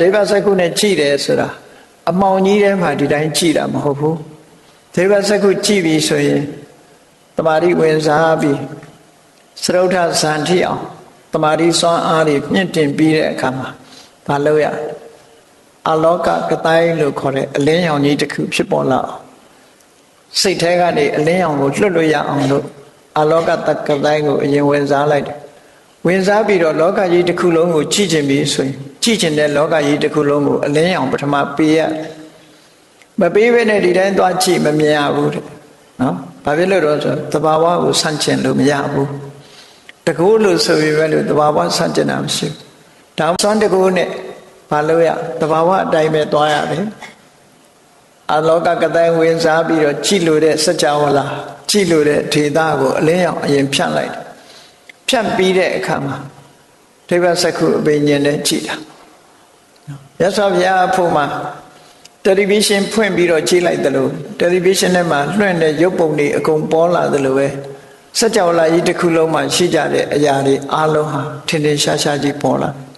ဒိဗ္ဗစက္ခုနဲ့ကြည်တယ်ဆိုတာအမောင်ကြီးထဲမှာဒီတိုင်းကြည်တာမဟုတ်ဘူးဒိဗ္ဗစက္ခုကြည်ပြီဆိုရင်တမာတိဝင်စားပြီးသရုဋ္ဌဇန်ထိအောင်တမာတိစွမ်းအားတွေမြင့်တင်ပြီးတဲ့အခါမှာမလုပ်ရအလောကကတိုင်းလို့ခေါ်တဲ့အလင်းရောင်ကြီးတစ်ခုဖြစ်ပေါ်လာအောင်စိတ်ထဲကနေအလင်းရောင်ကိုလွတ်လွတ်ရအောင်လို့အလောကတကတိုင်းကိုအရင်ဝင်စားလိုက်တယ်ဝင်စားပြီးတော့လောကကြီးတစ်ခုလုံးကိုကြည့်ကျင်ပြီဆိုရင် ကြည့်ကျင်တဲ့လောကကြီးတစ်ခုလုံးကိုအလင်းရောင်ပထမပေးရမပေးဘဲနဲ့ဒီတိုင်းသွားကြည့်မမြင်ရဘူးတဲ့နော်ဘာဖြစ်လို့တော့ဆိုတဘာဝကိုဆန့်ကျင်လို့မရဘူးတကူလို့ဆိုပြီးပဲလို့တဘာဝဆန့်ကျင်တာမရှိဘူးဒါဆွမ်းတကူနဲ့ဘာလို့ရတဘာဝအတိုင်းပဲသွားရတယ်အလောကကတိုင်းဝင်စားပြီးတော့ကြည့်လို့တဲ့စัจ java လာကြည့်လို့တဲ့ဒေတာကိုအလင်းရောင်အရင်ဖြန့်လိုက်တယ်ဖြန့်ပြီးတဲ့အခါမှာ ဒိဗ္ဗစက္ခုအပင်ញင်နဲ့ကြည်တာရသော်ဘုရားအဖို့မှာတယ်လီဗီရှင်းဖွင့်ပြီးတော့ကြည့်လိုက်တယ်လို့တယ်လီဗီရှင်းထဲမှာလွှင့်တဲ့ရုပ်ပုံတွေအကုန်ပေါ်လာတယ်လို့ပဲစัจ java လာကြီးတစ်ခုလုံးမှာရှိကြတဲ့အရာတွေအလုံးဟာထင်ထင်ရှားရှားကြီးပေါ်လာတယ်